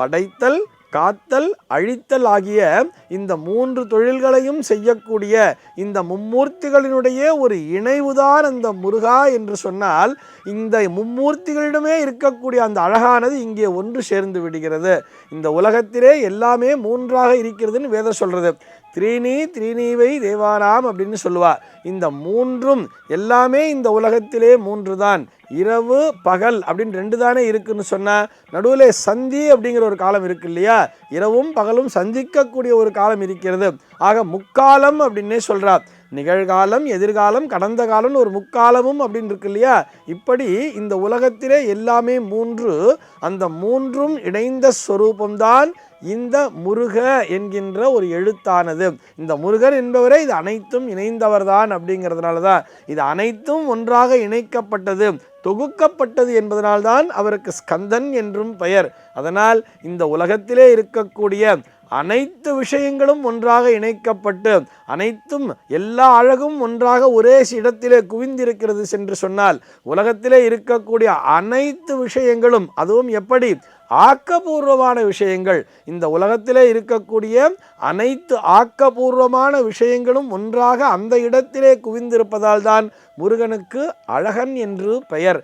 படைத்தல் காத்தல் அழித்தல் ஆகிய இந்த மூன்று தொழில்களையும் செய்யக்கூடிய இந்த மும்மூர்த்திகளினுடைய ஒரு இணைவுதான் அந்த முருகா என்று சொன்னால் இந்த மும்மூர்த்திகளிடமே இருக்கக்கூடிய அந்த அழகானது இங்கே ஒன்று சேர்ந்து விடுகிறது. இந்த உலகத்திலே எல்லாமே மூன்றாக இருக்கிறதுன்னு வேதம் சொல்கிறது த்ரீனி த்ரீனீவை தேவாராம் அப்படின்னு சொல்லுவார் இந்த மூன்றும் எல்லாமே இந்த உலகத்திலே மூன்று தான் இரவு பகல் அப்படின்னு ரெண்டு தானே இருக்குன்னு சொன்ன நடுவில் சந்தி அப்படிங்கிற ஒரு காலம் இருக்கு இல்லையா? இரவும் பகலும் சந்திக்கக்கூடிய ஒரு காலம் இருக்கிறது. ஆக முக்காலம் அப்படின்னே சொல்றா நிகழ்காலம் எதிர்காலம் கடந்த காலம்னு ஒரு முக்காலமும் அப்படின்னு இருக்கு இல்லையா? இப்படி இந்த உலகத்திலே எல்லாமே மூன்று அந்த மூன்றும் இணைந்த ஸ்வரூபம்தான் இந்த முருக என்கின்ற ஒரு எழுத்தானது. இந்த முருகன் என்பவரே இது அனைத்தும் இணைந்தவர்தான் அப்படிங்கிறதுனால தான் இது அனைத்தும் ஒன்றாக இணைக்கப்பட்டது. தொகுக்கப்பட்டது என்பதனால்தான் அவருக்கு ஸ்கந்தன் என்றும் பெயர். அதனால் இந்த உலகத்திலே இருக்கக்கூடிய அனைத்து விஷயங்களும் ஒன்றாக இணைக்கப்பட்டு அனைத்தும் எல்லா அழகும் ஒன்றாக ஒரே இடத்திலே குவிந்திருக்கிறது சென்று சொன்னால் உலகத்திலே இருக்கக்கூடிய அனைத்து விஷயங்களும் அதுவும் எப்படி? ஆக்கபூர்வமான விஷயங்கள். இந்த உலகத்திலே இருக்கக்கூடிய அனைத்து ஆக்கபூர்வமான விஷயங்களும் ஒன்றாக அந்த இடத்திலே குவிந்திருப்பதால் தான் முருகனுக்கு அழகன் என்று பெயர்.